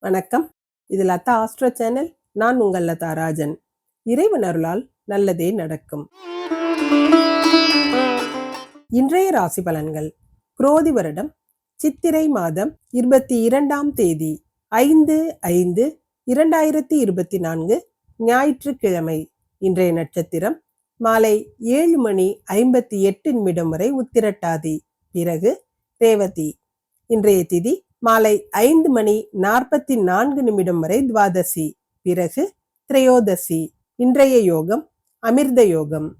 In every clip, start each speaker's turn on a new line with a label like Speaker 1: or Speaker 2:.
Speaker 1: வணக்கம். இது Latha astro channel. நான் உங்கள் லதா ராஜன். இறைவன் அருளால் நல்லதே நடக்கும். இன்றைய ராசி பலன்கள். குரோதி வருடம் சித்திரை மாதம் இருபத்தி இரண்டாம் தேதி ஐந்து ஐந்து இரண்டாயிரத்தி இருபத்தி நான்கு ஞாயிற்றுக்கிழமை இன்றைய நட்சத்திரம் மாலை ஏழு மணி ஐம்பத்தி எட்டு நிமிடம் வரை உத்திரட்டாதி. பிறகு ரேவதி. இன்றைய திதி மாலை ஐந்து மணி நாற்பத்தி நான்கு நிமிடம் வரை துவாதசி. பிறகு திரையோதசி. இன்றைய யோகம் அமிர்த யோகம்.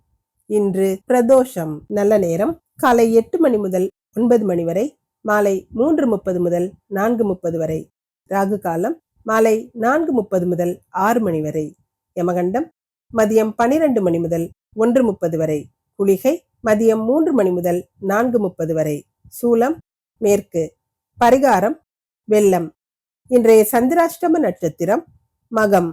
Speaker 1: இன்று பிரதோஷம். நல்ல நேரம். காலை எட்டு மணி முதல் ஒன்பது மணி வரை. மாலை மூன்று முப்பது முதல் நான்கு முப்பது வரை. ராகு காலம் மாலை நான்கு முப்பது முதல் ஆறு மணி வரை. யமகண்டம் மதியம் பனிரெண்டு மணி முதல் ஒன்று முப்பது வரை. குளிகை மதியம் மூன்று மணி முதல் நான்கு முப்பது வரை. சூலம் மேற்கு பரிகாரம் வெள்ளம். இன்றைய சந்திராஷ்டம நட்சத்திரம் மகம்.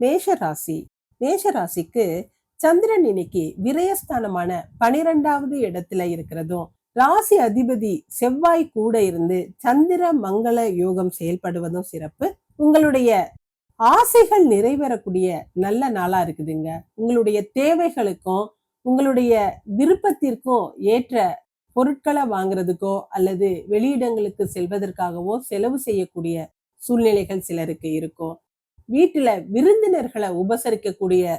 Speaker 1: மேஷராசி. மேஷராசிக்கு சந்திரன் இன்னைக்கு விரயஸ்தானமான பனிரெண்டாவது இடத்துல இருக்கிறதும் ராசி அதிபதி செவ்வாய் கூட இருந்து சந்திர மங்கள யோகம் செயல்படுவதும் சிறப்பு. உங்களுடைய ஆசைகள் நிறைவேறக்கூடிய நல்ல நாளா இருக்குதுங்க. உங்களுடைய தேவைகளுக்கும் உங்களுடைய விருப்பத்திற்கும் ஏற்ற பொருட்களை வாங்குறதுக்கோ அல்லது வெளியிடங்களுக்கு செல்வதற்காகவோ செலவு செய்யக்கூடிய சூழ்நிலைகள் சிலருக்கு இருக்கும். வீட்டுல விருந்தினர்களை உபசரிக்கக்கூடிய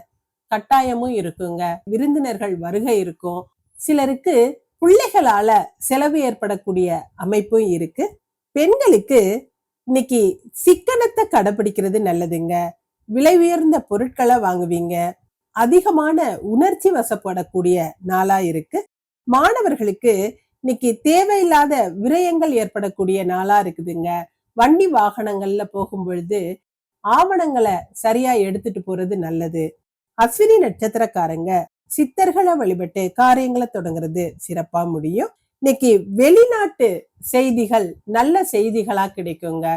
Speaker 1: கட்டாயமும் இருக்குங்க. விருந்தினர்கள் வருகை இருக்கும். சிலருக்கு பிள்ளைகளால செலவு ஏற்படக்கூடிய அமைப்பும் இருக்கு. பெண்களுக்கு இன்னைக்கு சிக்கனத்தை கடைபிடிக்கிறது நல்லதுங்க. விலை உயர்ந்த பொருட்களை வாங்குவீங்க. அதிகமான உணர்ச்சி வசப்படக்கூடிய நாளா இருக்கு. மாணவர்களுக்கு இன்னைக்கு தேவையில்லாத விரயங்கள் ஏற்படக்கூடிய நாளா இருக்குதுங்க. வண்டி வாகனங்கள்ல போகும் பொழுது ஆவணங்களை சரியா எடுத்துட்டு போறது நல்லது. அஸ்வினி நட்சத்திரக்காரங்க சித்தர்களை வழிபட்டு காரியங்களை தொடங்குறது சிறப்பா முடியும். இன்னைக்கு வெளிநாட்டு செய்திகள் நல்ல செய்திகளா கிடைக்குங்க.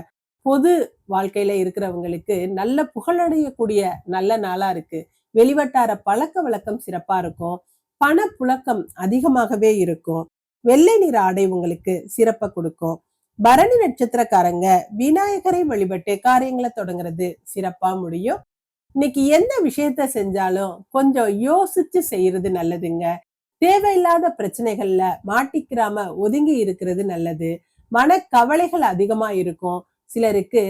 Speaker 1: பொது வாழ்க்கையில இருக்கிறவங்களுக்கு நல்ல புகழடையக்கூடிய நல்ல நாளா இருக்கு. வெளிவட்டார பழக்க வழக்கம் சிறப்பா இருக்கும். பணப்புழக்கம் அதிகமாகவே இருக்கும். வெள்ளை நிற ஆடை உங்களுக்கு சிறப்பை கொடுக்கும். பரணி நட்சத்திரக்காரங்க விநாயகரை வழிபட்டு காரியங்களை தொடங்குறது சிறப்பா முடியும். இன்னைக்கு எந்த விஷயத்த செஞ்சாலும் கொஞ்சம் யோசிச்சு செய்யறது நல்லதுங்க. தேவையில்லாத பிரச்சனைகள்ல மாட்டிக்கிறாம ஒதுங்கி இருக்கிறது நல்லது. மன கவலைகள் அதிகமா இருக்கும். சிலருக்கு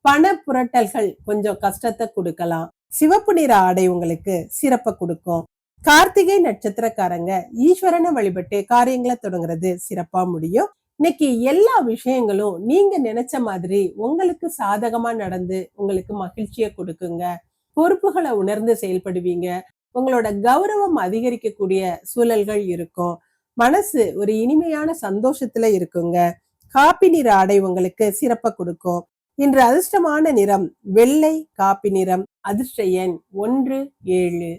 Speaker 1: பண புரட்டல்கள் கொஞ்சம் கஷ்டத்தை கொடுக்கலாம். சிவப்பு நிற ஆடை உங்களுக்கு சிறப்பை கொடுக்கும். கார்த்திகை நட்சத்திரக்காரங்க ஈஸ்வரனை வழிபட்டு காரியங்களை தொடங்குறது சிறப்பா முடியும். இன்னைக்கு எல்லா விஷயங்களும் நீங்க நினைச்ச மாதிரி உங்களுக்கு சாதகமா நடந்து உங்களுக்கு மகிழ்ச்சியை கொடுக்குங்க. பொறுப்புகளை உணர்ந்து செயல்படுவீங்க. உங்களோட கௌரவம் அதிகரிக்கக்கூடிய சூழல்கள் இருக்கும். மனசு ஒரு இனிமையான சந்தோஷத்துல இருக்குங்க. காப்பி நிற ஆடை உங்களுக்கு சிறப்பை கொடுக்கும். இன்று அதிர்ஷ்டமான நிறம் வெள்ளை காப்பி நிறம். அதிர்ஷ்ட எண் ஒன்று ஏழு.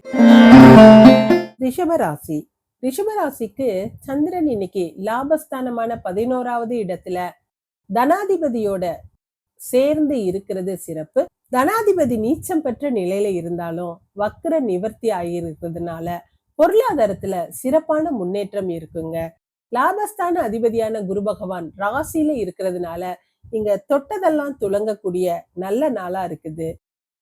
Speaker 1: ரிஷபராசி. ரிஷபராசிக்கு சந்திரன் இன்னைக்கு லாபஸ்தானமான பதினோராவது இடத்துல தனாதிபதியோட சேர்ந்து இருக்கிறது சிறப்பு. தனாதிபதி நீச்சம் பெற்ற நிலையில இருந்தாலும் வக்கர நிவர்த்தி ஆகியிருக்கிறதுனால பொருளாதாரத்துல சிறப்பான முன்னேற்றம் இருக்குங்க. லாபஸ்தான அதிபதியான குரு பகவான் ராசியில இருக்கிறதுனால இங்க தொட்டதெல்லாம் துளங்கக்கூடிய நல்ல நாளா இருக்குது.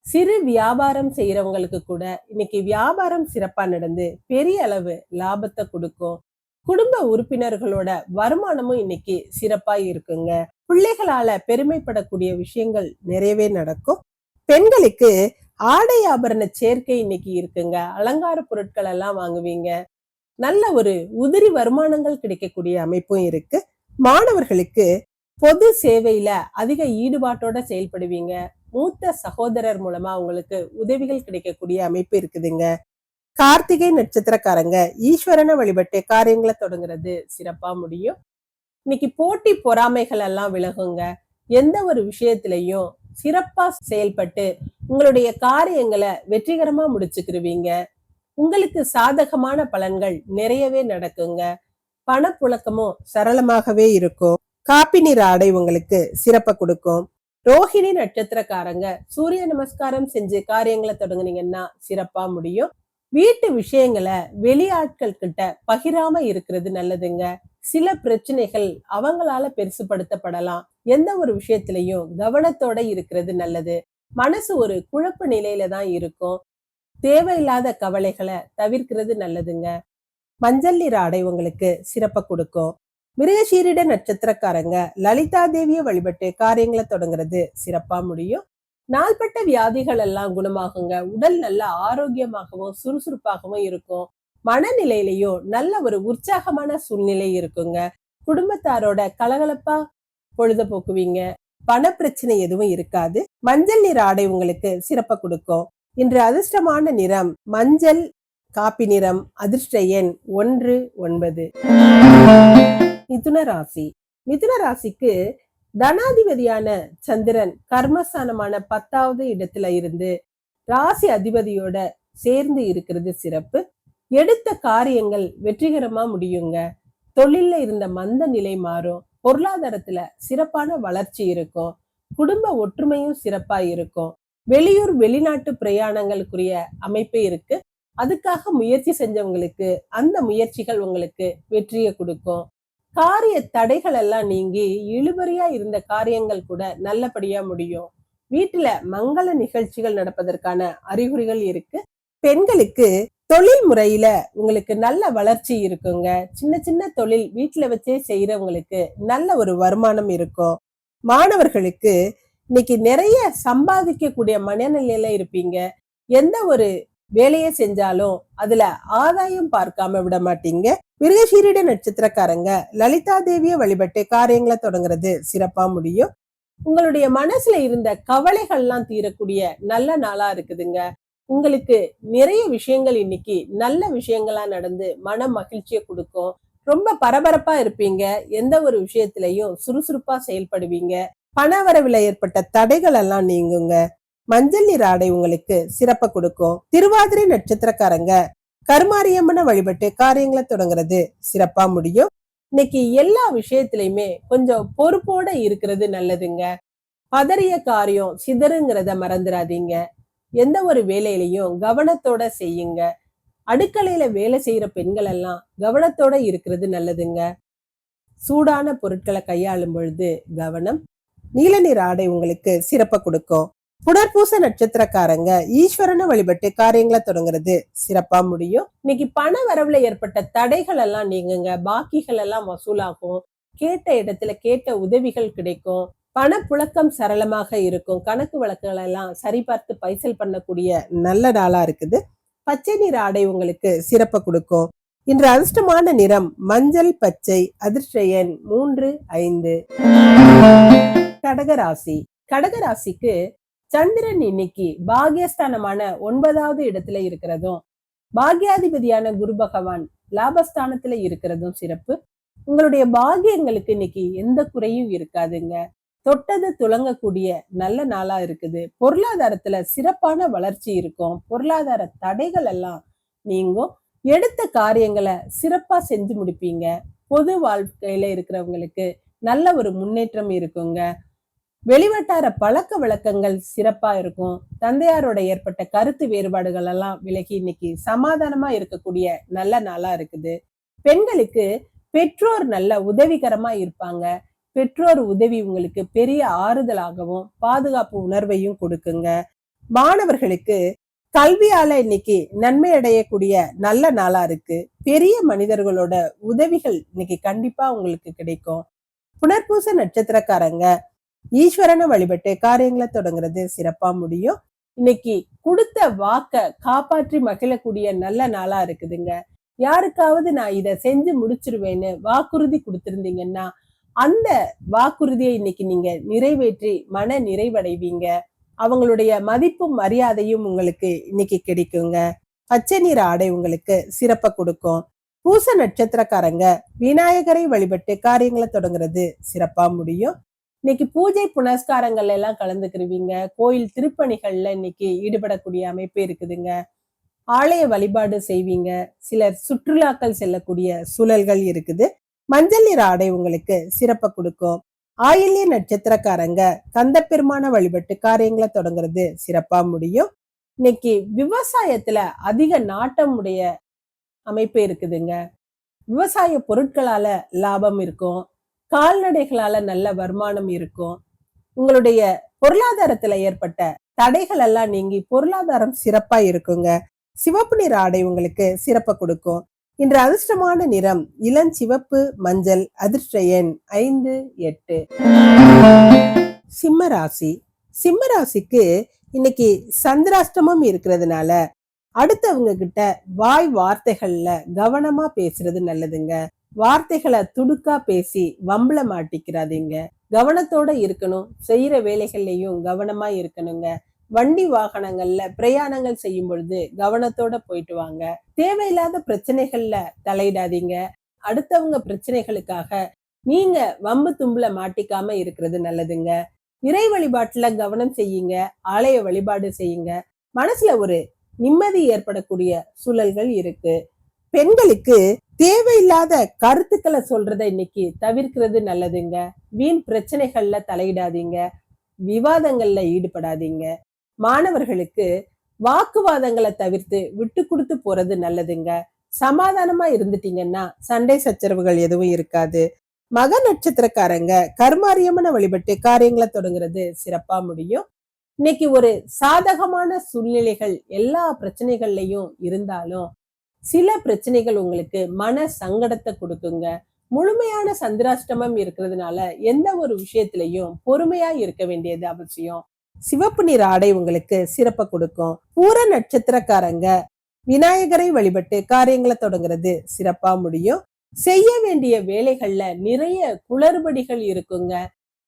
Speaker 1: சிறு வியாபாரம் செய்யறவங்களுக்கு கூட இன்னைக்கு வியாபாரம் சிறப்பா நடந்து பெரிய அளவு லாபத்தை கொடுக்கும். குடும்ப உறுப்பினர்களோட வருமானமும் இன்னைக்கு சிறப்பா இருக்குங்க. பிள்ளைகளால பெருமைப்படக்கூடிய விஷயங்கள் நிறையவே நடக்கும். பெண்களுக்கு ஆடை ஆபரண சேர்க்கை இன்னைக்கு இருக்குங்க. அலங்கார பொருட்கள் எல்லாம் வாங்குவீங்க. நல்ல ஒரு உதிரி வருமானங்கள் கிடைக்கக்கூடிய அமைப்பும் இருக்கு. மாணவர்களுக்கு பொது சேவையில அதிக ஈடுபாட்டோட செயல்படுவீங்க. மூத்த சகோதரர் மூலமா உங்களுக்கு உதவிகள் கிடைக்கக்கூடிய அமைப்பு இருக்குதுங்க. கார்த்திகை நட்சத்திரக்காரங்க ஈஸ்வரனை வழிபட்டு காரியங்களை தொடங்குறது சிறப்பா முடியும். இன்னைக்கு போட்டி பொறாமைகள் எல்லாம் விலகுங்க. எந்த ஒரு விஷயத்திலையும் சிறப்பா செயல்பட்டு உங்களுடைய காரியங்களை வெற்றிகரமா முடிச்சுக்கிருவீங்க. உங்களுக்கு சாதகமான பலன்கள் நிறையவே நடக்குங்க. பணப்புழக்கமும் சரளமாகவே இருக்கும். காப்பி நிற ஆடை உங்களுக்கு சிறப்பை கொடுக்கும். ரோஹிணி நட்சத்திரக்காரங்க சூரிய நமஸ்காரம் செஞ்சு காரியங்களை தொடங்குனீங்கன்னா சிறப்பா முடியும். வீட்டு விஷயங்களை வெளியாட்கள் கிட்ட பகிராம இருக்கிறது நல்லதுங்க. சில பிரச்சனைகள் அவங்களால பெருசுபடுத்தப்படலாம். எந்த ஒரு விஷயத்திலையும் கவனத்தோட இருக்கிறது நல்லது. மனசு ஒரு குழப்ப நிலையில தான் இருக்கும். தேவையில்லாத கவலைகளை தவிர்க்கிறது நல்லதுங்க. மஞ்சள் நிற ஆடை உங்களுக்கு சிறப்ப கொடுக்கும். மிருகசீரிட நட்சத்திரக்காரங்க லலிதா தேவியை வழிபட்டு காரியங்களை தொடங்குறது சிறப்பா முடியும். நாள்பட்ட வியாதிகள் எல்லாம் குணமாகுங்க. உடல் நல்ல ஆரோக்கியமாகவும் சுறுசுறுப்பாகவும் இருக்கும். மனநிலையிலையும் நல்ல ஒரு உற்சாகமான சூழ்நிலை இருக்குங்க. குடும்பத்தாரோட கலகலப்பா பொழுத போக்குவீங்க பண பிரச்சனை எதுவும் இருக்காது. மஞ்சள் நிற ஆடை உங்களுக்கு சிறப்ப கொடுக்கும். இன்று அதிர்ஷ்டமான நிறம் மஞ்சள் காப்பி நிறம் அதிர்ஷ்ட எண் ஒன்று ஒன்பது. மிதுன ராசி. மிதுன ராசிக்கு தனாதிபதியான சந்திரன் கர்மஸ்தானமான பத்தாவது இடத்துல இருந்து ராசி அதிபதியோட சேர்ந்து இருக்கிறது சிறப்பு. எடுத்த காரியங்கள் வெற்றிகரமா முடியுங்க. தொழில்ல இருந்த மந்த நிலை மாறும். பொருளாதாரத்துல சிறப்பான வளர்ச்சி இருக்கும். குடும்ப ஒற்றுமையும் சிறப்பா இருக்கும். வெளியூர் வெளிநாட்டு பிரயாணங்களுக்குரிய அமைப்பு இருக்கு. அதுக்காக முயற்சி செஞ்சவங்களுக்கு அந்த முயற்சிகள் உங்களுக்கு வெற்றியை கொடுக்கும். காரிய தடைகள் எல்லாம் நீங்கி இழுபறியா இருந்த காரியங்கள் கூட நல்லபடியா முடியும். வீட்டுல மங்கள நிகழ்ச்சிகள் நடப்பதற்கான அறிகுறிகள் இருக்கு. பெண்களுக்கு தொழில் முறையில உங்களுக்கு நல்ல வளர்ச்சி இருக்குங்க. சின்ன சின்ன தொழில் வீட்டுல வச்சே செய்யறவங்களுக்கு நல்ல ஒரு வருமானம் இருக்கும். மாணவர்களுக்கு இன்னைக்கு நிறைய சம்பாதிக்கக்கூடிய மனநிலையில இருப்பீங்க. எந்த ஒரு வேலையை செஞ்சாலும் அதுல ஆதாயம் பார்க்காம விட மாட்டீங்க. மிருகசீரிட நட்சத்திரக்காரங்க லலிதா தேவியை வழிபட்டு காரியங்களை தொடங்குறது சிறப்பா முடியும். உங்களுடைய மனசுல இருந்த கவலைகள்லாம் தீரக்கூடிய நல்ல நாளா இருக்குதுங்க. உங்களுக்கு நிறைய விஷயங்கள் இன்னைக்கு நல்ல விஷயங்களா நடந்து மன மகிழ்ச்சியை கொடுக்கும். ரொம்ப பரபரப்பா இருப்பீங்க. எந்த ஒரு விஷயத்திலையும் சுறுசுறுப்பா செயல்படுவீங்க. பணவரவில் ஏற்பட்ட தடைகள் எல்லாம் நீங்குங்க. மஞ்சள் நீர் ஆடை உங்களுக்கு சிறப்பை கொடுக்கும். திருவாதிரை நட்சத்திரக்காரங்க கருமாரியம்மனை வழிபட்டு காரியங்களை தொடங்குறது சிறப்பா முடியும். இன்னைக்கு எல்லா விஷயத்திலையுமே கொஞ்சம் பொறுப்போட இருக்கிறது நல்லதுங்க. பதறிய காரியம் சிதறுங்கிறத மறந்துடாதீங்க எந்த ஒரு வேலையிலையும் கவனத்தோட செய்யுங்க. அடுக்கலையில வேலை செய்யற பெண்கள் எல்லாம் கவனத்தோட இருக்கிறது நல்லதுங்க. சூடான பொருட்களை கையாளும் பொழுது கவனம் நீல நிற ஆடை உங்களுக்கு சிறப்பை கொடுக்கும். புனர்பூச நட்சத்திரக்காரங்க ஈஸ்வரனை வழிபட்டு காரியங்களை தொடங்குறது. சிறப்பா முடியும். இன்னைக்கு பண வரவுல ஏற்பட்ட தடைகள் எல்லாம் நீங்குங்க. பாக்கிகள் எல்லாம் வசூலாகும். கேட்ட இடத்துல கேட்ட உதவிகள் கிடைக்கும். பணப்புழக்கம் சரளமாக இருக்கும். கணக்கு வழக்குகள் எல்லாம் சரிபார்த்து பைசல் பண்ணக்கூடிய நல்ல நாளா இருக்குது. பச்சை நிற ஆடை உங்களுக்கு சிறப்ப கொடுக்கும். இன்று அதிர்ஷ்டமான நிறம் மஞ்சள் பச்சை அதிர்ஷ்ட மூன்று ஐந்து. கடகராசி. கடகராசிக்கு சந்திரன் இன்னைக்கு பாகியஸ்தானமான ஒன்பதாவது இடத்துல இருக்கிறதும் பாக்யாதிபதியான குரு பகவான் லாபஸ்தானத்துல இருக்கிறதும் சிறப்பு. உங்களுடைய பாகியங்களுக்கு இன்னைக்கு எந்த குறையும் இருக்காதுங்க. தொட்டது துளங்கக்கூடிய நல்ல நாளா இருக்குது. பொருளாதாரத்துல சிறப்பான வளர்ச்சி இருக்கும். பொருளாதார தடைகள் எல்லாம் நீங்கும். எடுத்த காரியங்களை சிறப்பா செஞ்சு முடிப்பீங்க. பொது வாழ்க்கையில இருக்கிறவங்களுக்கு நல்ல ஒரு முன்னேற்றம் இருக்குங்க. வெளிவட்டார பழக்க வழக்கங்கள் சிறப்பா இருக்கும். தந்தையாரோட ஏற்பட்ட கருத்து வேறுபாடுகள் எல்லாம் விலகி இன்னைக்கு சமாதானமா இருக்கக்கூடிய நல்ல நாளா இருக்குது. பெண்களுக்கு பெற்றோர் நல்ல உதவிகரமா இருப்பாங்க. பெற்றோர் உதவி உங்களுக்கு பெரிய ஆறுதலாகவும் பாதுகாப்பு உணர்வையும் கொடுக்குங்க. மாணவர்களுக்கு கல்வியால இன்னைக்கு நன்மை அடையக்கூடிய நல்ல நாளா இருக்கு. பெரிய மனிதர்களோட உதவிகள் இன்னைக்கு கண்டிப்பா உங்களுக்கு கிடைக்கும். புனர்பூச நட்சத்திரக்காரங்க ஈஸ்வரனை வழிபட்டு காரியங்களை தொடங்குறது சிறப்பா முடியும். இன்னைக்கு கொடுத்த வாக்க காப்பாற்றி மகிழக்கூடிய நல்ல நாளா இருக்குதுங்க. யாருக்காவது நான் இதை செஞ்சு முடிச்சிருவேன்னு வாக்குறுதி கொடுத்திருந்தீங்கன்னா அந்த வாக்குறுதியை இன்னைக்கு நீங்க நிறைவேற்றி மன நிறைவடைவீங்க. அவங்களுடைய மதிப்பும் மரியாதையும் உங்களுக்கு இன்னைக்கு கிடைக்குங்க. பச்சை நிற ஆடை உங்களுக்கு சிறப்ப கொடுக்கும். பூச நட்சத்திரக்காரங்க விநாயகரை வழிபட்டு காரியங்களை தொடங்குறது சிறப்பா முடியும். இன்னைக்கு பூஜை புனஸ்காரங்கள்ல எல்லாம் கலந்துக்கிருவீங்க. கோயில் திருப்பணிகள்ல இன்னைக்கு ஈடுபடக்கூடிய அமைப்பு இருக்குதுங்க. ஆலய வழிபாடு செய்வீங்க. சிலர் சுற்றுலாக்கள் செல்லக்கூடிய சூழல்கள் இருக்குது. மஞ்சள் நிற ஆடை உங்களுக்கு சிறப்பை கொடுக்கும். ஆயில்ய நட்சத்திரக்காரங்க கந்த பெருமான வழிபட்டு காரியங்களை தொடங்குறது சிறப்பா முடியும். இன்னைக்கு விவசாயத்துல அதிக நாட்டம் உடைய அமைப்பு இருக்குதுங்க. விவசாய பொருட்களால லாபம் இருக்கும். கால்நடைகளால நல்ல வருமானம் இருக்கும். உங்களுடைய பொருளாதாரத்துல ஏற்பட்ட தடைகள் எல்லாம் நீங்கி பொருளாதாரம் சிறப்பா இருக்குங்க. சிவப்பு நிற ஆடை உங்களுக்கு சிறப்பை கொடுக்கும். இன்று அதிர்ஷ்டமான நிறம் இளஞ்சிவப்பு மஞ்சள் அதிர்ஷ்ட எண் ஐந்து எட்டு. சிம்ம ராசி. சிம்ம ராசிக்கு இன்னைக்கு சந்திராஷ்டமம் இருக்கிறதுனால அடுத்தவங்க கிட்ட வாய் வார்த்தைகள்ல கவனமா பேசுறது நல்லதுங்க. வார்த்தைகளை துடுக்கா பேசி வம்பள மாட்டிக்கிறாதீங்க. கவனத்தோட இருக்கணும். செய்யற வேலைகள்லயும் கவனமா இருக்கணுங்க. வண்டி வாகனங்கள்ல பிரயாணங்கள் செய்யும் பொழுது கவனத்தோட போயிட்டு வாங்க. தேவையில்லாத பிரச்சனைகள்ல தலையிடாதீங்க. அடுத்தவங்க பிரச்சனைகளுக்காக நீங்க வம்பு தும்புல மாட்டிக்காம இருக்கிறது நல்லதுங்க. இறை வழிபாட்டுல கவனம் செய்யுங்க. ஆலய வழிபாடு செய்யுங்க. மனசுல ஒரு நிம்மதி ஏற்படக்கூடிய சூழல்கள் இருக்கு. பெண்களுக்கு தேவையில்லாத கருத்துக்களை சொல்றத இன்னைக்கு தவிர்க்கிறது நல்லதுங்க. வீண் பிரச்சனைகள்ல தலையிடாதீங்க. விவாதங்கள்ல ஈடுபடாதீங்க. மாணவர்களுக்கு வாக்குவாதங்களை தவிர்த்து விட்டு கொடுத்து போறது நல்லதுங்க. சமாதானமா இருந்துட்டீங்கன்னா சண்டை சச்சரவுகள் எதுவும் இருக்காது. மக நட்சத்திரக்காரங்க கர்மாரியமான வழிபட்டு காரியங்களை தொடங்குறது சிறப்பா முடியும். இன்னைக்கு ஒரு சாதகமான சூழ்நிலைகள் எல்லா பிரச்சனைகள்லயும் இருந்தாலும் சில பிரச்சனைகள் உங்களுக்கு மன சங்கடத்தை கொடுக்குங்க. முழுமையான சந்திராஷ்டமம் இருக்கிறதுனால எந்த ஒரு விஷயத்திலையும் பொறுமையா இருக்க வேண்டியது அவசியம். சிவப்பு நிற ஆடை உங்களுக்கு சிறப்பை கொடுக்கும். பூர நட்சத்திரக்காரங்க விநாயகரை வழிபட்டு காரியங்களை தொடங்குறது சிறப்பா முடியும். செய்ய வேண்டிய வேலைகள்ல நிறைய குளறுபடிகள் இருக்குங்க.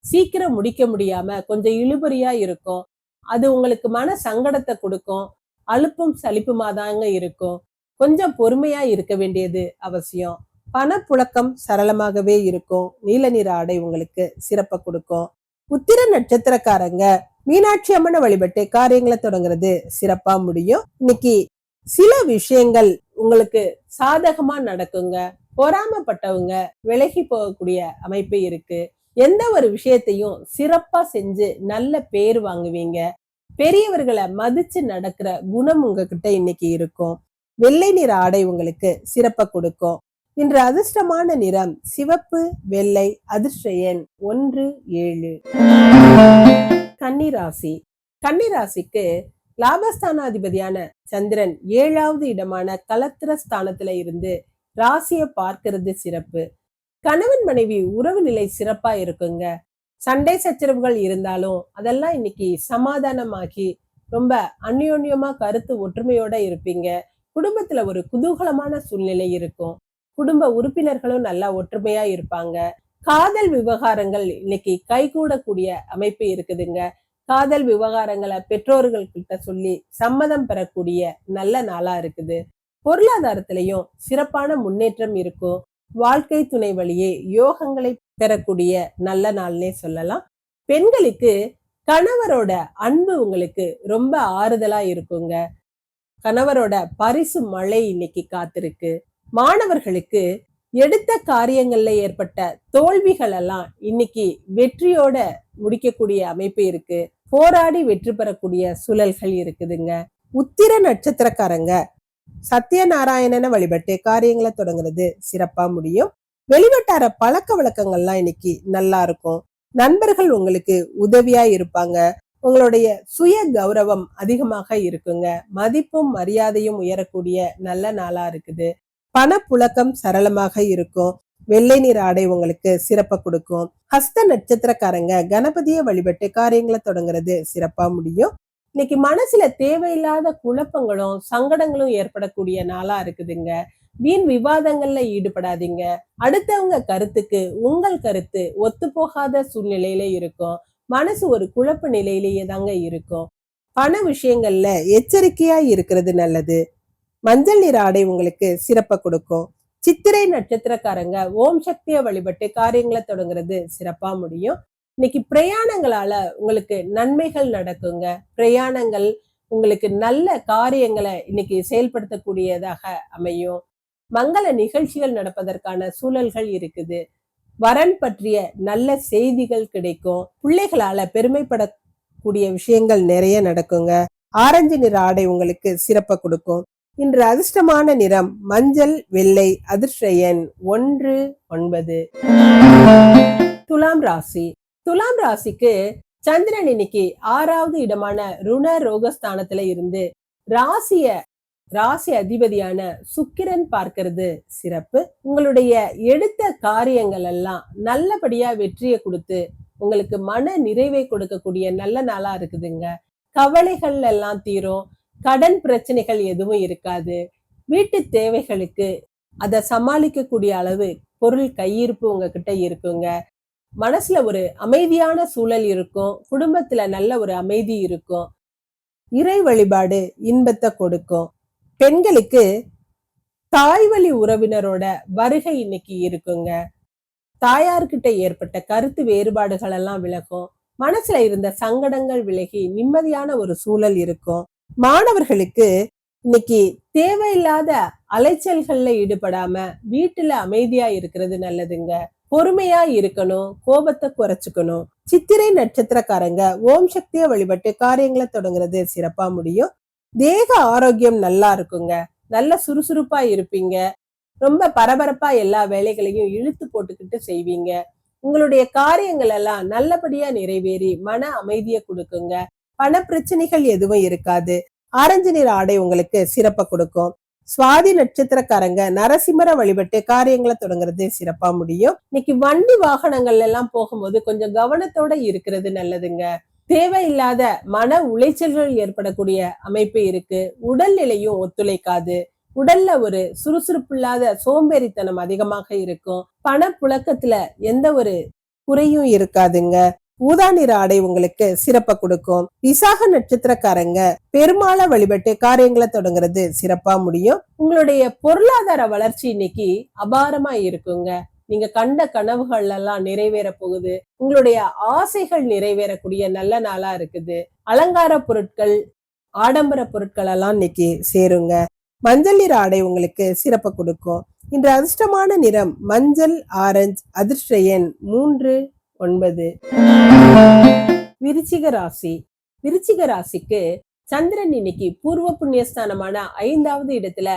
Speaker 1: சீக்கிரம் முடிக்க முடியாம கொஞ்சம் இழுபறியா இருக்கும். அது உங்களுக்கு மன சங்கடத்தை கொடுக்கும். அலுப்பும் சலிப்புமா தாங்க இருக்கும். கொஞ்சம் பொறுமையா இருக்க வேண்டியது அவசியம். பணப்புழக்கம் சரளமாகவே இருக்கும். நீல நிற ஆடை உங்களுக்கு சிறப்பை கொடுக்கும். உத்திர நட்சத்திரக்காரங்க மீனாட்சி அம்மனை வழிபட்டு காரியங்களை தொடங்குறது சிறப்பா முடியும். இன்னைக்கு சில விஷயங்கள் உங்களுக்கு சாதகமா நடக்குங்க. பொறாமப்பட்டவங்க விலகி போகக்கூடிய அமைப்பு இருக்கு. எந்த ஒரு விஷயத்தையும் சிறப்பா செஞ்சு நல்ல பேர் வாங்குவீங்க. பெரியவர்களை மதிச்சு நடக்கிற குணம் உங்ககிட்ட இன்னைக்கு இருக்கும். வெள்ளை நிற ஆடை உங்களுக்கு சிறப்பை கொடுக்கும். இன்று அதிர்ஷ்டமான நிறம் சிவப்பு வெள்ளை அதிர்ஷ்ட எண் ஒன்று ஏழு. கன்னிராசி. கன்னிராசிக்கு லாபஸ்தானாதிபதியான சந்திரன் ஏழாவது இடமான கலத்திர ஸ்தானத்துல இருந்து ராசியை பார்க்கிறது சிறப்பு. கணவன் மனைவி உறவு நிலை சிறப்பா இருக்குங்க. சண்டை சச்சரவுகள் இருந்தாலும் அதெல்லாம் இன்னைக்கு சமாதானமாகி ரொம்ப அந்யோன்யமா கருத்து ஒற்றுமையோட இருப்பீங்க. குடும்பத்துல ஒரு குதூகலமான சூழ்நிலை இருக்கும். குடும்ப உறுப்பினர்களும் நல்லா ஒற்றுமையா இருப்பாங்க. காதல் விவகாரங்கள் இன்னைக்கு கைகூடக்கூடிய அமைப்பு இருக்குதுங்க. காதல் விவகாரங்களை பெற்றோர்கள் கிட்ட சொல்லி சம்மதம் பெறக்கூடிய நல்ல நாளா இருக்குது. பொருளாதாரத்திலையும் சிறப்பான முன்னேற்றம் இருக்கும். வாழ்க்கை துணை வழியே யோகங்களை பெறக்கூடிய நல்ல நாள்னே சொல்லலாம். பெண்களுக்கு கணவரோட அன்பு உங்களுக்கு ரொம்ப ஆறுதலா இருக்குங்க. கணவரோட பரிசு மழை இன்னைக்கு காத்திருக்கு. மாணவர்களுக்கு எடுத்த காரியங்கள்ல ஏற்பட்ட தோல்விகள் எல்லாம் இன்னைக்கு வெற்றியோட முடிக்கக்கூடிய அமைப்பு இருக்கு. போராடி வெற்றி பெறக்கூடிய சூழல்கள் இருக்குதுங்க. உத்திர நட்சத்திரக்காரங்க சத்யநாராயணனை வழிபட்டு காரியங்களை தொடங்குறது சிறப்பா முடியும். வெளிவட்டார பழக்க வழக்கங்கள்லாம் இன்னைக்கு நல்லா இருக்கும். நண்பர்கள் உங்களுக்கு உதவியா இருப்பாங்க. உங்களுடைய சுய கௌரவம் அதிகமாக இருக்குங்க. மதிப்பும் மரியாதையும் உயரக்கூடிய நல்ல நாளா இருக்குது. பணப்புழக்கம் சரளமாக இருக்கும். வெள்ளை நீர் ஆடை உங்களுக்கு சிறப்பை கொடுக்கும். ஹஸ்த நட்சத்திரக்காரங்க கணபதியை வழிபட்டு காரியங்களை தொடங்குறது சிறப்பா முடியும். இன்னைக்கு மனசுல தேவையில்லாத குழப்பங்களும் சங்கடங்களும் ஏற்படக்கூடிய நாளா இருக்குதுங்க. வீண் விவாதங்கள்ல ஈடுபடாதீங்க. அடுத்தவங்க கருத்துக்கு உங்கள் கருத்து ஒத்து போகாத சூழ்நிலையில இருக்கும். மனசு ஒரு குழப்ப நிலையிலேயே தாங்க இருக்கும். பண விஷயங்கள்ல எச்சரிக்கையா இருக்கிறது நல்லது. மஞ்சள் நிற ஆடை உங்களுக்கு சிறப்பை கொடுக்கும். சித்திரை நட்சத்திரக்காரங்க ஓம் சக்தியை வழிபட்டு காரியங்களை தொடங்குறது சிறப்பா முடியும். இன்னைக்கு பிரயாணங்களால உங்களுக்கு நன்மைகள் நடக்குங்க. பிரயாணங்கள் உங்களுக்கு நல்ல காரியங்களை இன்னைக்கு செயல்படுத்தக்கூடியதாக அமையும். மங்கள நிகழ்ச்சிகள் நடப்பதற்கான சூழல்கள் இருக்குது. வரன் பற்றிய நல்ல செய்திகள் கிடைக்கும். பிள்ளைகளால பெருமைப்படக்கூடிய விஷயங்கள் நிறைய நடக்குங்க. ஆரஞ்சு நிற ஆடை உங்களுக்கு சிறப்பை கொடுக்கும். இன்று அதிர்ஷ்டமான நிறம் மஞ்சள் வெள்ளை அதிர்ஷ்ட எண் ஒன்று ஒன்பது. துலாம் ராசி. துலாம் ராசிக்கு சந்திரன் இன்னைக்கு ஆறாவது இடமான ருண ரோகஸ்தானத்துல இருந்து ராசிய ராசி அதிபதியான சுக்கிரன் பார்க்கிறது சிறப்பு. உங்களுடைய எடுத்த காரியங்கள் எல்லாம் நல்லபடியா வெற்றியை கொடுத்து உங்களுக்கு மன நிறைவை கொடுக்கக்கூடிய நல்ல நாளா இருக்குதுங்க. கவலைகள் எல்லாம் தீரும். கடன் பிரச்சனைகள் எதுவும் இருக்காது. வீட்டு தேவைகளுக்கு அதை சமாளிக்கக்கூடிய அளவு பொருள் கையிருப்பு உங்ககிட்ட இருக்குங்க. மனசுல ஒரு அமைதியான சூழல் இருக்கும். குடும்பத்துல நல்ல ஒரு அமைதி இருக்கும். இறை வழிபாடு இன்பத்தை கொடுக்கும். பெண்களுக்கு தாய்வழி உறவினரோட வருகை இன்னைக்கு இருக்குங்க. தாயார்கிட்ட ஏற்பட்ட கருத்து வேறுபாடுகள் எல்லாம் விலகும். மனசுல இருந்த சங்கடங்கள் விலகி நிம்மதியான ஒரு சூழல் இருக்கும். மாணவர்களுக்கு இன்னைக்கு தேவையில்லாத அலைச்சல்கள்ல ஈடுபடாம வீட்டுல அமைதியா இருக்கிறது நல்லதுங்க. பொறுமையா இருக்கணும் கோபத்தை குறைச்சுக்கணும். சித்திரை நட்சத்திரக்காரங்க ஓம் சக்தியை வழிபட்டு காரியங்களை தொடங்குறது சிறப்பா முடியும். தேக ஆரோக்கியம் நல்லா இருக்குங்க. நல்ல சுறுசுறுப்பா இருப்பீங்க. ரொம்ப பரபரப்பா எல்லா வேலைகளையும் இழுத்து போட்டுக்கிட்டு செய்வீங்க. உங்களுடைய காரியங்கள் எல்லாம் நல்லபடியா நிறைவேறி மன அமைதியை கொடுக்குங்க. பண பிரச்சனைகள் எதுவும் இருக்காது. ஆரஞ்சு நிற ஆடை உங்களுக்கு சிறப்பை கொடுக்கும். சுவாதி நட்சத்திரக்காரங்க நரசிம்மர வழிபட்டு காரியங்களை தொடங்குறது சிறப்பா முடியும். இன்னைக்கு வண்டி வாகனங்கள் எல்லாம் போகும்போது கொஞ்சம் கவனத்தோட இருக்கிறது நல்லதுங்க. தேவையில்லாத மன உளைச்சல்கள் ஏற்படக்கூடிய அமைப்பு இருக்கு. உடல் நிலையும் ஒத்துழைக்காது. உடல்ல ஒரு சுறுசுறுப்பு இல்லாத சோம்பேறித்தனம் அதிகமாக இருக்கும். பணப்புழக்கத்துல எந்த ஒரு குறையும் இருக்காதுங்க. ஊதா நிற ஆடை உங்களுக்கு சிறப்ப கொடுக்கும். விசாக நட்சத்திரக்காரங்க பெருமாளை வழிபட்டு காரியங்களை தொடங்குறது சிறப்பா முடியும். உங்களுடைய பொருளாதார வளர்ச்சி இன்னைக்கு அபாரமா இருக்குங்க. நீங்க கண்ட கனவுகள் எல்லாம் நிறைவேற போகுது. உங்களுடைய ஆசைகள் நிறைவேறக்கூடிய நல்ல நாளா இருக்குது. அலங்கார பொருட்கள் ஆடம்பர பொருட்கள் எல்லாம் இன்னைக்கு சேருங்க. மஞ்சள் நிற ஆடை உங்களுக்கு சிறப்ப கொடுக்கும். இன்று அதிர்ஷ்டமான நிறம் மஞ்சள் ஆரஞ்சு அதிர்ஷ்ட எண் மூன்று ஒன்பது. விருச்சிக ராசி. விருச்சிக ராசிக்கு சந்திரன் இன்னைக்கு பூர்வ புண்ணியஸ்தானமான ஐந்தாவது இடத்துல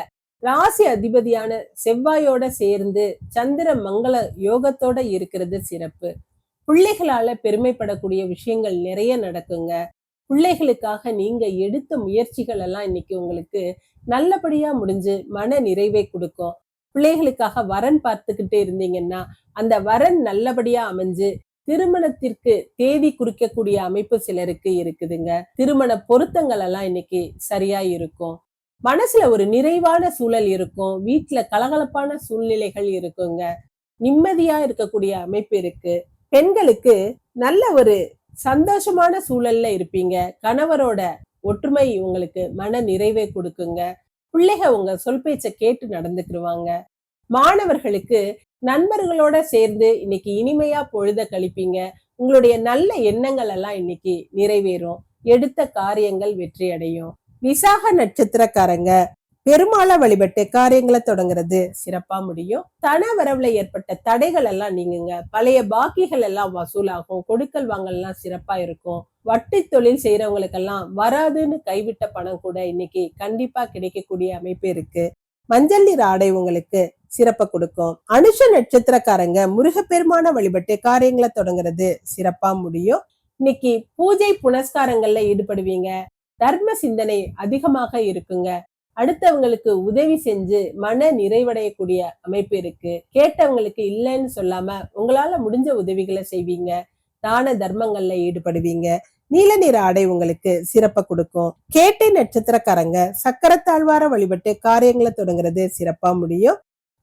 Speaker 1: ராசி அதிபதியான செவ்வாயோட சேர்ந்து சந்திர மங்கள யோகத்தோட இருக்கிறது சிறப்பு. பிள்ளைகளால பெருமைப்படக்கூடிய விஷயங்கள் நிறைய நடக்குங்க. பிள்ளைகளுக்காக நீங்க எடுத்த முயற்சிகள் எல்லாம் இன்னைக்கு உங்களுக்கு நல்லபடியா முடிஞ்சு மன நிறைவை கொடுக்கும். பிள்ளைகளுக்காக வரன் பார்த்துக்கிட்டே இருந்தீங்கன்னா அந்த வரன் நல்லபடியா அமைஞ்சு திருமணத்திற்கு தேதி குறிக்கக்கூடிய அமைப்பு சிலருக்கு இருக்குதுங்க. திருமண பொருத்தங்கள் எல்லாம் இன்னைக்கு சரியா இருக்கும். மனசுல ஒரு நிறைவான சூழல் இருக்கும். வீட்டுல கலகலப்பான சூழ்நிலைகள் இருக்குங்க. நிம்மதியா இருக்கக்கூடிய அமைப்பு இருக்கு. பெண்களுக்கு நல்ல ஒரு சந்தோஷமான சூழல்ல இருப்பீங்க. கணவரோட ஒற்றுமை உங்களுக்கு மன நிறைவை கொடுக்குங்க. பிள்ளைக உங்க சொல் பேச்ச கேட்டு நடந்துக்கிடுவாங்க மாணவர்களுக்கு நண்பர்களோட சேர்ந்து இன்னைக்கு இனிமையா பொழுத கழிப்பீங்க. உங்களுடைய நல்ல எண்ணங்கள் எல்லாம் இன்னைக்கு நிறைவேறும். எடுத்த காரியங்கள் வெற்றி அடையும் விசாக நட்சத்திரக்காரங்க. பெருமாளை வழிபட்டு காரியங்களை தொடங்குறது சிறப்பா முடியும். தன வரவுல ஏற்பட்ட தடைகள் எல்லாம் நீங்குங்க. பழைய பாக்கிகள் எல்லாம் வசூலாகும். கொடுக்கல் வாங்கல் எல்லாம் சிறப்பா இருக்கும். வட்டி தொழில் செய்யறவங்களுக்கெல்லாம் வராதுன்னு கைவிட்ட பணம் கூட இன்னைக்கு கண்டிப்பா கிடைக்கக்கூடிய அமைப்பு இருக்கு. மஞ்சள் நீர் ஆடை உங்களுக்கு சிறப்பை கொடுக்கும். அனுஷ நட்சத்திரக்காரங்க முருகப்பெருமான வழிபட்டு காரியங்களை தொடங்குறது சிறப்பா முடியும். இன்னைக்கு பூஜை புனஸ்காரங்கள்ல ஈடுபடுவீங்க. தர்ம சிந்தனை அதிகமாக இருக்குங்க. அடுத்தவங்களுக்கு உதவி செஞ்சு மன நிறைவடையக்கூடிய அமைப்பு இருக்கு. கேட்டவங்களுக்கு இல்லைன்னு சொல்லாம உங்களால முடிஞ்ச உதவிகளை செய்வீங்க. தான தர்மங்கள்ல ஈடுபடுவீங்க. நீல நிற ஆடை உங்களுக்கு சிறப்பை கொடுக்கும். கேட்டை நட்சத்திரக்காரங்க சக்கரத்தாழ்வார வழிபட்டு காரியங்களை தொடங்குறது சிறப்பா முடியும்.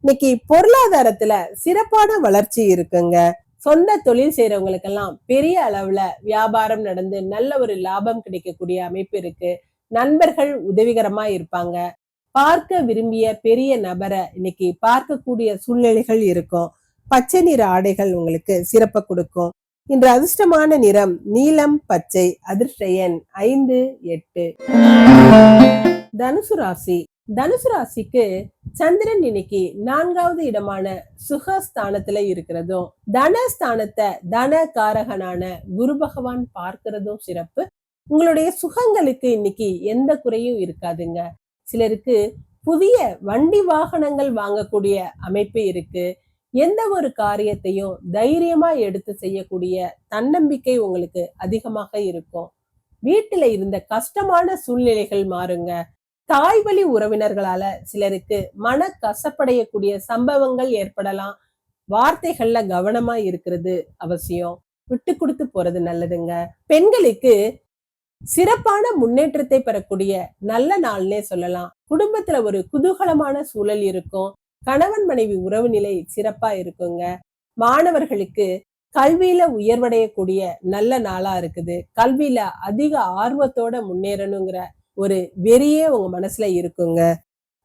Speaker 1: இன்னைக்கு பொருளாதாரத்துல சிறப்பான வளர்ச்சி இருக்குங்க. சொந்த தொழில் செய்யறவங்களுக்கெல்லாம் பெரிய அளவுல வியாபாரம் நடந்து நல்ல ஒரு லாபம் கிடைக்கக்கூடிய அமைப்பு இருக்கு. நண்பர்கள் உதவிகரமா இருப்பாங்க. பார்க்க விரும்பிய பெரிய நபரை இன்னைக்கு பார்க்கக்கூடிய சூழ்நிலைகள் இருக்கும். பச்சை நிற ஆடைகள் உங்களுக்கு சிறப்பை கொடுக்கும். இன்று அதிர்ஷ்டமான நிறம் நீலம் பச்சை அதிர்ஷ்ட எண் ஐந்து எட்டு. தனுசு ராசி தனுசு ராசிக்கு சந்திரன் இன்னைக்கு நான்காவது இடமான சுகஸ்தானத்துல இருக்கிறதும் தனஸ்தானத்தை தன காரகனான குரு பகவான் பார்க்கிறதும் சிறப்பு. உங்களுடைய சுகங்களுக்கு இன்னைக்கு எந்த குறையும் இருக்காதுங்க. சிலருக்கு புதிய வண்டி வாகனங்கள் வாங்கக்கூடிய அமைப்பு இருக்கு. எந்த ஒரு காரியத்தையும் தைரியமா எடுத்து செய்யக்கூடிய தன்னம்பிக்கை உங்களுக்கு அதிகமாக இருக்கும். வீட்டுல இருந்த கஷ்டமான சூழ்நிலைகள் மாறுங்க. தாய் வழி உறவினர்களால சிலருக்கு மன கசப்படையக்கூடிய சம்பவங்கள் ஏற்படலாம். வார்த்தைகள்ல கவனமா இருக்கிறது அவசியம். விட்டு கொடுத்து போறது நல்லதுங்க. பெண்களுக்கு சிறப்பான முன்னேற்றத்தை பெறக்கூடிய நல்ல நாள்னே சொல்லலாம். குடும்பத்துல ஒரு குதூகலமான சூழல் இருக்கும். கணவன் மனைவி உறவு நிலை சிறப்பா இருக்குங்க. மாணவர்களுக்கு கல்வியில உயர்வடையக்கூடிய நல்ல நாளா இருக்குது. கல்வியில அதிக ஆர்வத்தோட முன்னேறணுங்கிற ஒரு வெறியே உங்க மனசுல இருக்குங்க.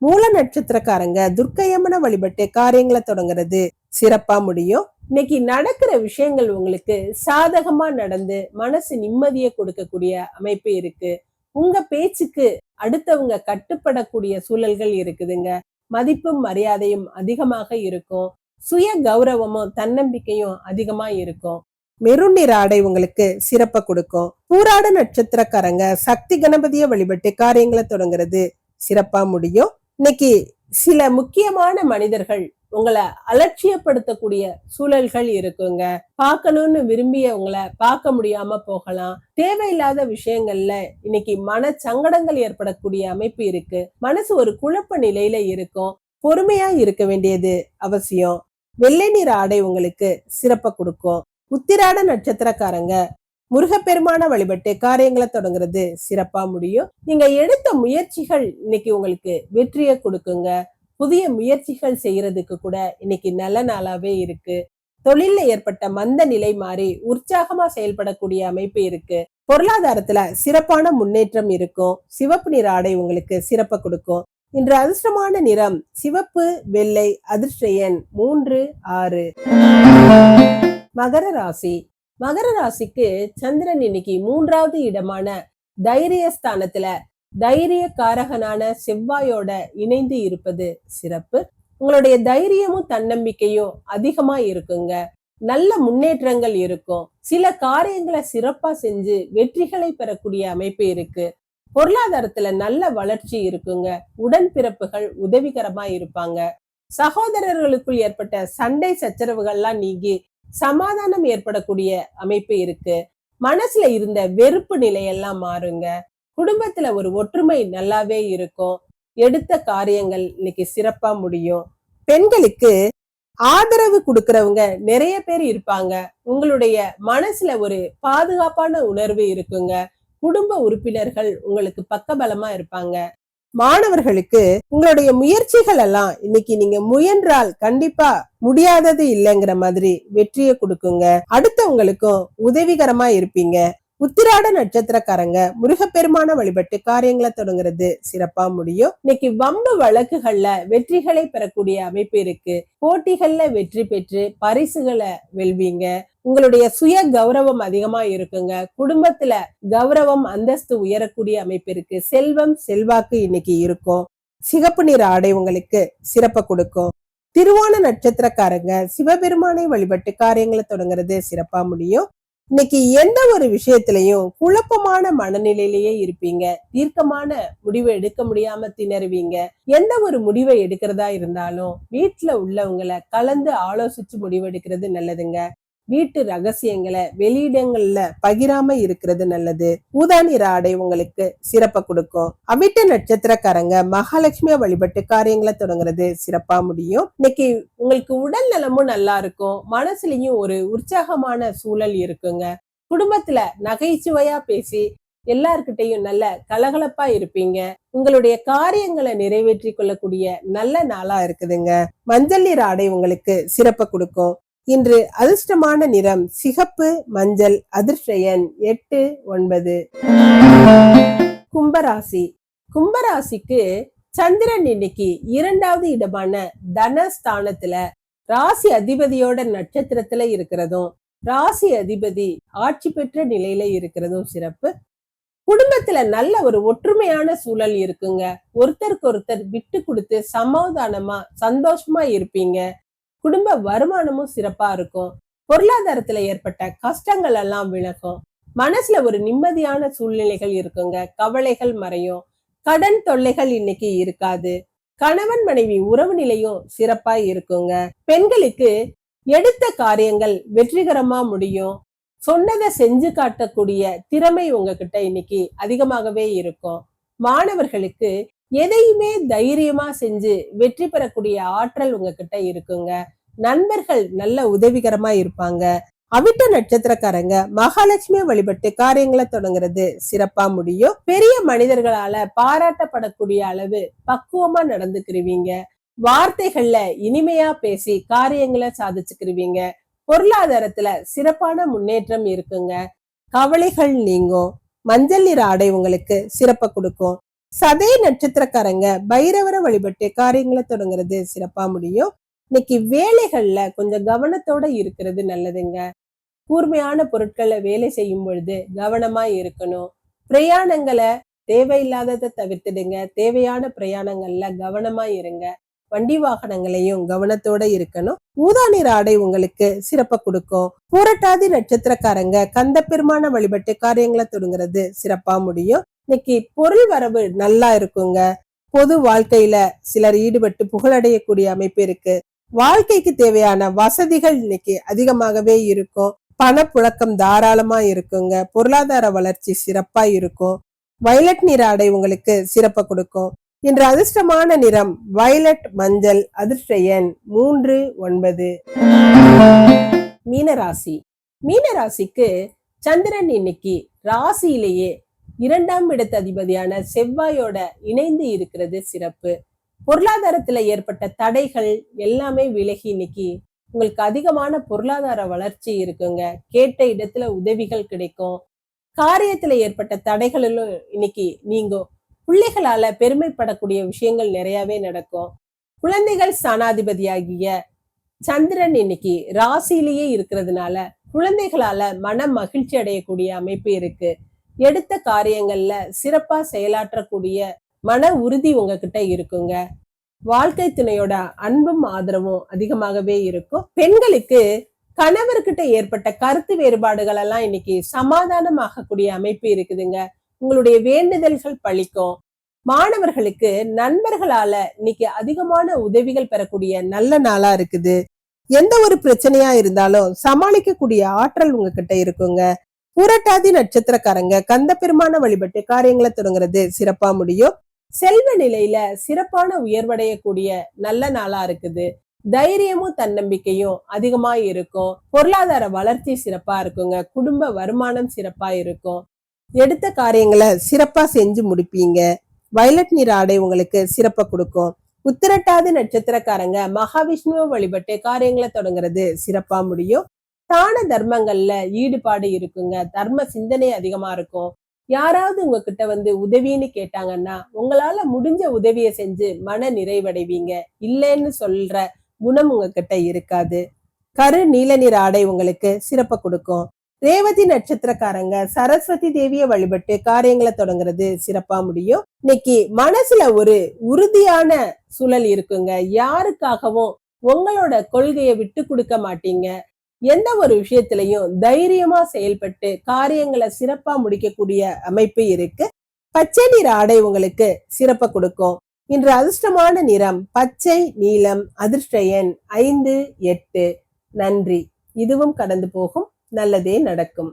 Speaker 1: மூல நட்சத்திரக்காரங்க துர்க்கையம்மனை வழிபட்டு காரியங்களை தொடங்குறது சிறப்பா முடியும். இன்னைக்கு நடக்கிற விஷயங்கள் உங்களுக்கு சாதகமா நடந்து மனசு நிம்மதியை கொடுக்கக்கூடிய அமைப்பு இருக்கு. உங்க பேச்சுக்கு அடுத்தவங்க கட்டுப்படக்கூடிய சூழல்கள் இருக்குதுங்க. மதிப்பும் மரியாதையும் அதிகமாக இருக்கும். சுய கௌரவமும் தன்னம்பிக்கையும் அதிகமா இருக்கும். மெருண் நிற ஆடை உங்களுக்கு சிறப்ப கொடுக்கும். பூராட நட்சத்திரக்காரங்க சக்தி கணபதியை வழிபட்டு காரியங்களை தொடங்குறது சிறப்பா முடியும். இன்னைக்கு சில முக்கியமான மனிதர்கள் உங்களை அலட்சியப்படுத்தக்கூடிய சூழல்கள் இருக்குங்க. பார்க்கணும்னு விரும்பிய உங்களை பார்க்க முடியாம போகலாம். தேவையில்லாத விஷயங்கள்ல இன்னைக்கு மன சங்கடங்கள் ஏற்படக்கூடிய அமைப்பு இருக்கு. மனசு ஒரு குழப்ப நிலையில இருக்கும். பொறுமையா இருக்க வேண்டியது அவசியம். வெள்ளை நிற ஆடை உங்களுக்கு சிறப்ப கொடுக்கும். உத்திராட நட்சத்திரக்காரங்க. முருகப்பெருமான வழிபட்டு காரியங்களை தொடங்குறது சிறப்பா முடியும். நீங்க எடுத்த முயற்சிகள் இன்னைக்கு உங்களுக்கு வெற்றியை கொடுக்குங்க. புதிய முயற்சிகள் செய்யறதுக்கு கூட இன்னைக்கு நல்ல நாளாவே இருக்கு. தொழில்ல ஏற்பட்ட மந்த நிலை மாறி உற்சாகமா செயல்படக்கூடிய அமைப்பு இருக்கு. பொருளாதாரத்துல சிறப்பான முன்னேற்றம் இருக்கும். சிவப்பு நிற ஆடை உங்களுக்கு சிறப்பை கொடுக்கும். இன்று அதிர்ஷ்டமான நிறம் சிவப்பு வெள்ளை அதிர்ஷ்ட எண் மூன்று ஆறு. மகர ராசி. மகர ராசிக்கு சந்திரன் இன்னைக்கு மூன்றாவது இடமான தைரியஸ்தானத்துல தைரிய காரகனான செவ்வாயோட இணைந்து இருப்பது சிறப்பு. உங்களுடைய தைரியமும் தன்னம்பிக்கையும் அதிகமா இருக்குங்க. நல்ல முன்னேற்றங்கள் இருக்கும். சில காரியங்களை சிறப்பா செஞ்சு வெற்றிகளை பெறக்கூடிய அமைப்பு இருக்கு. பொருளாதாரத்துல நல்ல வளர்ச்சி இருக்குங்க. உடன்பிறப்புகள் உதவிகரமா இருப்பாங்க. சகோதரர்களுக்குள் ஏற்பட்ட சண்டை சச்சரவுகள்லாம் நீங்கி சமாதானம் ஏற்படக்கூடிய அமைப்பு இருக்கு. மனசுல இருந்த வெறுப்பு நிலையெல்லாம் மாறுங்க. குடும்பத்துல ஒரு ஒற்றுமை நல்லாவே இருக்கும். எடுத்த காரியங்கள் இன்னைக்கு சிறப்பா முடியும். பெண்களுக்கு ஆதரவு கொடுக்கறவங்க நிறைய பேர் இருப்பாங்க. உங்களுடைய மனசுல ஒரு பாதுகாப்பான உணர்வு இருக்குங்க. குடும்ப உறுப்பினர்கள் உங்களுக்கு பக்கபலமா இருப்பாங்க. மாணவர்களுக்கு உங்களுடைய முயற்சிகள் எல்லாம் இன்னைக்கு நீங்க முயன்றால் கண்டிப்பா முடியாதது இல்லைங்கிற மாதிரி வெற்றியை கொடுக்குங்க. அடுத்தவங்களுக்கும் உதவிகரமா இருப்பீங்க. உத்திராட நட்சத்திரக்காரங்க முருகப்பெருமான வழிபட்டு காரியங்களை தொடங்குறது சிறப்பா முடியும். இன்னைக்கு வம்பு வழக்குகள்ல வெற்றிகளை பெறக்கூடிய அமைப்பு இருக்கு. போட்டிகள்ல வெற்றி பெற்று பரிசுகளை வெல்வீங்க. உங்களுடைய சுய கௌரவம் அதிகமா இருக்குங்க. குடும்பத்துல கௌரவம் அந்தஸ்து உயரக்கூடிய அமைப்பு இருக்கு. செல்வம் செல்வாக்கு இன்னைக்கு இருக்கும். சிகப்பு நிற ஆடை உங்களுக்கு சிறப்ப கொடுக்கும். திருவோண நட்சத்திரக்காரங்க சிவபெருமானை வழிபட்டு காரியங்களை தொடங்குறது சிறப்பா முடியும். இன்னைக்கு எந்த ஒரு விஷயத்திலையும் குழப்பமான மனநிலையிலேயே இருப்பீங்க. தீர்க்கமான முடிவை எடுக்க முடியாம திணறுவீங்க. எந்த ஒரு முடிவை எடுக்கிறதா இருந்தாலும் வீட்டுல உள்ளவங்களை கலந்து ஆலோசிச்சு முடிவெடுக்கிறது நல்லதுங்க. வீட்டு ரகசியங்களை வெளியிடங்கள்ல பகிராம இருக்கிறது நல்லது. ஊதா நிற ஆடை உங்களுக்கு சிறப்ப கொடுக்கும். அவிட்ட நட்சத்திரக்காரங்க மகாலட்சுமியை வழிபட்டு காரியங்களை தொடங்குறது சிறப்பா முடியும். இன்னைக்கு உங்களுக்கு உடல் நலமும் நல்லா இருக்கும். மனசுலயும் ஒரு உற்சாகமான சூழல் இருக்குங்க. குடும்பத்துல நகைச்சுவையா பேசி எல்லார்கிட்டையும் நல்ல கலகலப்பா இருப்பீங்க. உங்களுடைய காரியங்களை நிறைவேற்றி கொள்ளக்கூடிய நல்ல நாளா இருக்குதுங்க. மஞ்சள் நிற ஆடை உங்களுக்கு சிறப்ப கொடுக்கும். இன்று அதிர்ஷ்டமான நிறம் சிகப்பு மஞ்சள் அதிர்ஷ்டயன் எட்டு ஒன்பது. கும்பராசி. கும்பராசிக்கு சந்திரன் இன்னைக்கு இரண்டாவது இடமான தனஸ்தானத்துல ராசி அதிபதியோட நட்சத்திரத்துல இருக்கிறதும் ராசி அதிபதி ஆட்சி பெற்ற நிலையில இருக்கிறதும் சிறப்பு. குடும்பத்துல நல்ல ஒரு ஒற்றுமையான சூழல் இருக்குங்க. ஒருத்தருக்கு ஒருத்தர் விட்டு கொடுத்து சமாதானமா சந்தோஷமா இருப்பீங்க. குடும்ப வருமானமும் சிறப்பா இருக்கும். பொருளாதாரத்துல ஏற்பட்ட கஷ்டங்கள் எல்லாம் விளக்கும் மனசுல ஒரு நிம்மதியான சூழ்நிலைகள் இருக்குங்க. கவலைகள் மறையும். கடன் தொல்லைகள் இன்னைக்கு இருக்காது. கணவன் மனைவி உறவு நிலையும் சிறப்பா இருக்குங்க. பெண்களுக்கு எடுத்த காரியங்கள் வெற்றிகரமா முடியும். சொன்னதை செஞ்சு காட்டக்கூடிய திறமை உங்ககிட்ட இன்னைக்கு அதிகமாகவே இருக்கும். மாணவர்களுக்கு எதையுமே தைரியமா செஞ்சு வெற்றி பெறக்கூடிய ஆற்றல் உங்ககிட்ட இருக்குங்க. நண்பர்கள் நல்ல உதவிகரமா இருப்பாங்க. அவிட்ட நட்சத்திரக்காரங்க மகாலட்சுமி வழிபட்டு காரியங்களை தொடங்குறது சிறப்பா முடியும். பெரிய மனிதர்களால பாராட்டப்படக்கூடிய அளவு பக்குவமா நடந்துக்கிருவீங்க. வார்த்தைகள்ல இனிமையா பேசி காரியங்களை சாதிச்சுக்கிருவீங்க. பொருளாதாரத்துல சிறப்பான முன்னேற்றம் இருக்குங்க. கவலைகள் நீங்கும். மஞ்சள் நிற ஆடை உங்களுக்கு சிறப்பை கொடுக்கும். சதய நட்சத்திரக்காரங்க பைரவரை வழிபட்டு காரியங்களை தொடங்குறது சிறப்பா முடியும். இன்னைக்கு வேலைகள்ல கொஞ்சம் கவனத்தோட இருக்கிறது நல்லதுங்க. கூர்மையான பொருட்களை வேலை செய்யும் பொழுது கவனமா இருக்கணும். பிரயாணங்களை தேவையில்லாததை தவிர்த்துடுங்க. தேவையான பிரயாணங்கள்ல கவனமா இருங்க. வண்டி வாகனங்களையும் கவனத்தோட இருக்கணும். ஊதா நிற ஆடை உங்களுக்கு சிறப்ப கொடுக்கும். பூரட்டாதி நட்சத்திரக்காரங்க கந்த பெருமான வழிபட்டு காரியங்களை தொடங்குறது சிறப்பா முடியும். இன்னைக்கு பொருள் வரவு நல்லா இருக்குங்க. பொது வாழ்க்கையில சிலர் ஈடுபட்டு புகழடையக்கூடிய அமைப்பு இருக்கு. வாழ்க்கைக்கு தேவையான வசதிகள் இன்னைக்கு அதிகமாகவே இருக்கும். பணப்புழக்கம் தாராளமா இருக்குங்க. பொருளாதார வளர்ச்சி சிறப்பா இருக்கும். வயலட் நிற ஆடை உங்களுக்கு சிறப்ப கொடுக்கும். இன்று அதிர்ஷ்டமான நிறம் வயலட் மஞ்சள் அதிர்ஷ்ட எண் மூன்று ஒன்பது. மீனராசி. மீனராசிக்கு சந்திரன் இன்னைக்கு ராசியிலேயே இரண்டாம் இடத்து அதிபதியான செவ்வாயோட இணைந்து இருக்கிறது சிறப்பு. பொருளாதாரத்துல ஏற்பட்ட தடைகள் எல்லாமே விலகி இன்னைக்கு உங்களுக்கு அதிகமான பொருளாதார வளர்ச்சி இருக்குங்க. கேட்ட இடத்துல உதவிகள் கிடைக்கும். காரியத்துல ஏற்பட்ட தடைகளிலும் இன்னைக்கு நீங்கும். பிள்ளைகளால பெருமைப்படக்கூடிய விஷயங்கள் நிறையவே நடக்கும். குழந்தைகள் சனாதிபதியாகிய சந்திரன் இன்னைக்கு ராசியிலேயே இருக்கிறதுனால குழந்தைகளால மன மகிழ்ச்சி அடையக்கூடிய அமைப்பு இருக்கு. எடுத்த காரியங்கள்ல சிறப்பா செயலாற்றக்கூடிய மன உறுதி உங்ககிட்ட இருக்குங்க. வாழ்க்கை துணையோட அன்பும் ஆதரவும் அதிகமாகவே இருக்கும். பெண்களுக்கு கணவர்கிட்ட ஏற்பட்ட கருத்து வேறுபாடுகள் எல்லாம் இன்னைக்கு சமாதானமாகக்கூடிய அமைப்பு இருக்குதுங்க. உங்களுடைய வேண்டுதல்கள் பழிக்கும். மாணவர்களுக்கு நண்பர்களால இன்னைக்கு அதிகமான உதவிகள் பெறக்கூடிய நல்ல நாளா இருக்குது. எந்த ஒரு பிரச்சனையா இருந்தாலும் சமாளிக்கக்கூடிய ஆற்றல் உங்ககிட்ட இருக்குங்க. புரட்டாதி நட்சத்திரக்காரங்க கந்த பெருமான வழிபட்டு காரியங்களை தொடங்குறது சிறப்பா முடியும். செல்வ நிலையில சிறப்பான உயர்வடையக்கூடிய நல்ல நாளா இருக்குது. தைரியமும் தன்னம்பிக்கையும் அதிகமா இருக்கும். பொருளாதார வளர்ச்சி சிறப்பா இருக்குங்க. குடும்ப வருமானம் சிறப்பா இருக்கும். எடுத்த காரியங்களை சிறப்பா செஞ்சு முடிப்பீங்க. வயலட் நிற ஆடை உங்களுக்கு சிறப்பா கொடுக்கும். உத்திரட்டாதி நட்சத்திரக்காரங்க மகாவிஷ்ணுவை வழிபட்டு காரியங்களை தொடங்குறது சிறப்பா முடியும். தான தர்மங்கள்ல ஈடுபாடு இருக்குங்க. தர்ம சிந்தனை அதிகமா இருக்கும். யாராவது உங்ககிட்ட வந்து உதவின்னு கேட்டாங்கன்னா உங்களால முடிஞ்ச உதவியை செஞ்சு மன நிறைவடைவீங்க. இல்லைன்னு சொல்ற குணம் உங்ககிட்ட இருக்காது. கரு நீல நிற ஆடை உங்களுக்கு சிறப்ப கொடுக்கும். ரேவதி நட்சத்திரக்காரங்க சரஸ்வதி தேவியை வழிபட்டு காரியங்களை தொடங்குறது சிறப்பா முடியும். இன்னைக்கு மனசுல ஒரு உறுதியான சூழல் இருக்குங்க. யாருக்காகவும் உங்களோட கொள்கையை விட்டு கொடுக்க மாட்டீங்க. எந்த ஒரு விஷயத்திலையும் தைரியமா செயல்பட்டு காரியங்களை சிறப்பா முடிக்கக்கூடிய அமைப்பு இருக்கு. பச்சை நிற ஆடை உங்களுக்கு சிறப்ப கொடுக்கும். இன்று அதிர்ஷ்டமான நிறம் பச்சை நீலம் அதிர்ஷ்ட எண் ஐந்து எட்டு. நன்றி. இதுவும் கடந்து போகும். நல்லதே நடக்கும்.